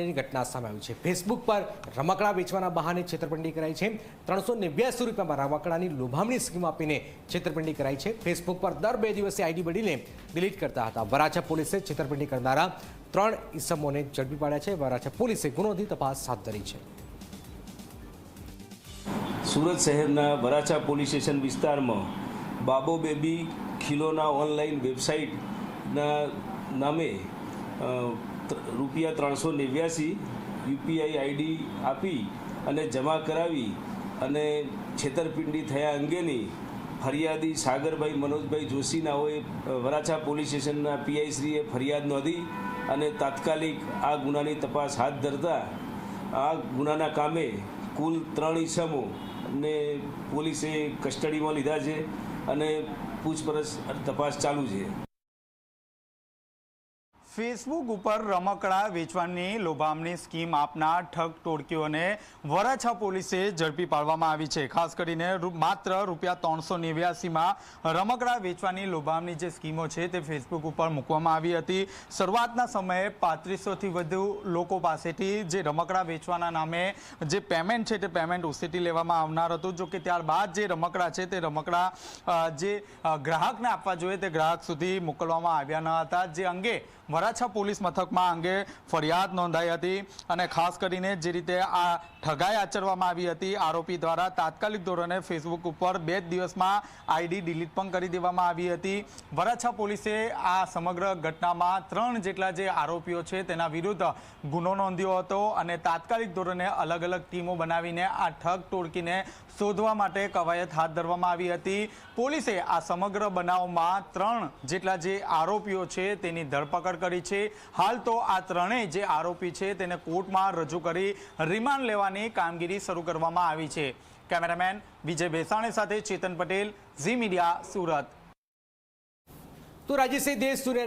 છેતરપિંડીની ઘટના સામે આવી છે. ફેસબુક પર રમકડા વેચવાના બહાને છેતરપિંડી કરાઈ છે. ત્રણસો નેવ્યાસી રૂપિયામાં રમકડાની લોભામણી સ્કીમ આપીને છેતરપિંડી કરાઈ છે. ફેસબુક પર દર બે દિવસે આઈડી બદલીને ડિલીટ કરતા હતા. વરાછા પોલીસે છેતરપિંડી કરનારા ત્રણ ઇસમોને ઝડપી પાડ્યા છે. વરાછા પોલીસે ગુનોથી તપાસ હાથ ધરી છે. સુરત શહેરના વરાછા પોલીસ સ્ટેશન વિસ્તારમાં બાબો બેબી ખીલોના ઓનલાઈન વેબસાઇટના નામે રૂપિયા ત્રણસો નેવ્યાસી યુપીઆઈ આઈડી આપી અને જમા કરાવી અને છેતરપિંડી થયા અંગેની ફરિયાદી સાગરભાઈ મનોજભાઈ જોશીનાઓએ વરાછા પોલીસ સ્ટેશનના પીઆઈશ્રીએ ફરિયાદ નોંધી અને તાત્કાલિક આ ગુનાની તપાસ હાથ ધરતા આ ગુનાના કામે કુલ ત્રણ ઈસમો ને પોલીસે કસ્ટડીમાં લીધા છે અને પૂછપરછ તપાસ ચાલુ છે. ફેસબુક ઉપર રમકડા વેચવાની લોભામણી સ્કીમ આપનાર ઠગ ટોળકીઓને વરાછા પોલીસે ઝડપી પાડવામાં આવી છે. ખાસ કરીને માત્ર રૂપિયા ત્રણસો નેવ્યાસીમાં રમકડા વેચવાની લોભામણી જે સ્કીમો છે તે ફેસબુક ઉપર મૂકવામાં આવી હતી. શરૂઆતના સમયે પાંત્રીસોથી વધુ લોકો પાસેથી જે રમકડા વેચવાના નામે જે પેમેન્ટ છે તે પેમેન્ટ ઉસેટી લેવામાં આવનાર હતું. જો કે ત્યારબાદ જે રમકડા છે તે રમકડા જે ગ્રાહકને આપવા જોઈએ તે ગ્રાહક સુધી મોકલવામાં આવ્યા ન હતા. જે અંગે વરાછા પોલીસ મથકમાં અંગે ફરિયાદ નોંધાઈ હતી અને ખાસ કરીને જે રીતે આ ઠગાઈ આચરવામાં આવી હતી, આરોપી દ્વારા તાત્કાલિક ધોરણે ફેસબુક ઉપર બે જ દિવસમાં આઈડી ડિલીટ પણ કરી દેવામાં આવી હતી. વરાછા પોલીસે આ સમગ્ર ઘટનામાં ત્રણ જેટલા જે આરોપીઓ છે તેના વિરુદ્ધ ગુનો નોંધ્યો હતો અને તાત્કાલિક ધોરણે અલગ અલગ ટીમો બનાવીને આ ઠગ ટોળકીને શોધવા માટે કવાયત હાથ ધરવામાં આવી હતી. પોલીસે આ સમગ્ર બનાવમાં ત્રણ જેટલા જે આરોપીઓ છે તેની ધરપકડ કરી છે. હાલ તો આ ત્રણેય જે આરોપી છે તેને કોર્ટમાં રજૂ કરી રિમાન્ડ લેવાની કામગીરી શરૂ કરવામાં આવી છે. કેમેરામેન વિજય ભેસાણી સાથે ચેતન પટેલ, ઝી મીડિયા સુરત. તો રાજ્ય દેશ સૂર્ય